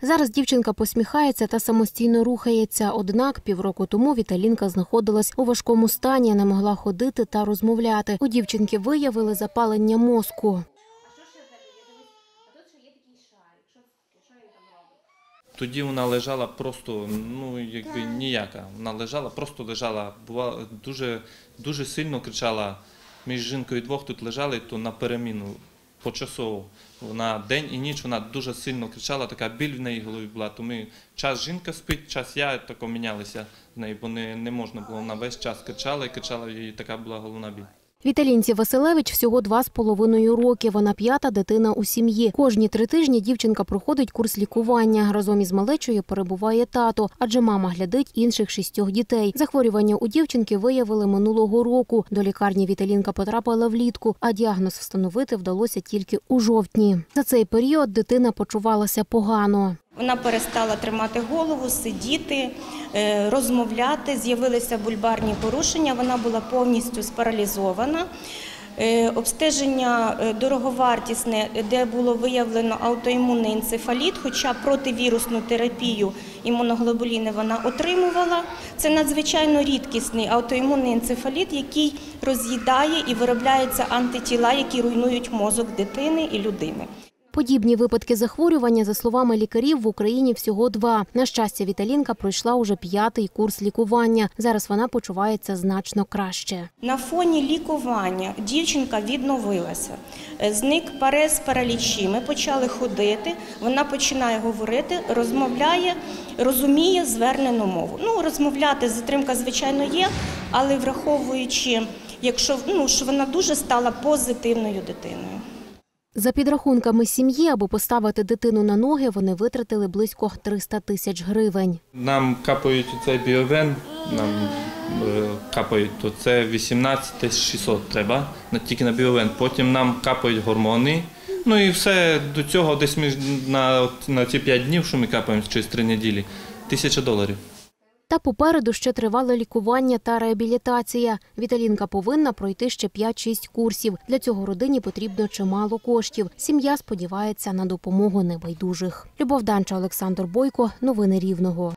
Зараз дівчинка посміхається та самостійно рухається. Однак півроку тому Віталінка знаходилась у важкому стані, не могла ходити та розмовляти. У дівчинки виявили запалення мозку. Тоді вона лежала просто, ну якби ніяка. Вона лежала, просто лежала. Бувала дуже, дуже сильно кричала. Ми з жінкою двох тут лежали, то на переміну почасово. Вона день і ніч вона дуже сильно кричала, така біль в неї голові була. То ми час жінка спить, час я тако мінялися з нею, бо не, не можна було. Вона весь час кричала і кричала, і така була головна біль. Віталінці Василевич всього два з половиною роки. Вона п'ята дитина у сім'ї. Кожні три тижні дівчинка проходить курс лікування. Разом із малечою перебуває тато, адже мама глядить інших шістьох дітей. Захворювання у дівчинки виявили минулого року. До лікарні Віталінка потрапила влітку, а діагноз встановити вдалося тільки у жовтні. За цей період дитина почувалася погано. Вона перестала тримати голову, сидіти, е, розмовляти. З'явилися бульбарні порушення. Вона була повністю спаралізована. Е, Обстеження е, дороговартісне, де було виявлено аутоімунний енцефаліт, хоча противірусну терапію імуноглобуліни вона отримувала. Це надзвичайно рідкісний аутоімунний енцефаліт, який роз'їдає і виробляються антитіла, які руйнують мозок дитини і людини. Подібні випадки захворювання, за словами лікарів, в Україні всього два. На щастя, Віталінка пройшла уже п'ятий курс лікування. Зараз вона почувається значно краще. На фоні лікування дівчинка відновилася. Е, Зник парез паралічі. Ми почали ходити. Вона починає говорити, розмовляє, розуміє звернену мову. Ну, розмовляти затримка, звичайно, є, але враховуючи, якщо ну, що вона дуже стала позитивною дитиною. За підрахунками сім'ї, аби поставити дитину на ноги, вони витратили близько 300 тисяч гривень. Нам капають цей біовен, нам е, капають, то це 18 тисяч 600 треба, тільки на біовен. Потім нам капають гормони. Ну і все до цього десь на, на ці 5 днів, що ми капаємо через 3 неділі, тисяча доларів. Та попереду ще тривало лікування та реабілітація. Віталінка повинна пройти ще 5-6 курсів. Для цього родині потрібно чимало коштів. Сім'я сподівається на допомогу небайдужих. Любов Данча, Олександр Бойко. Новини Рівного.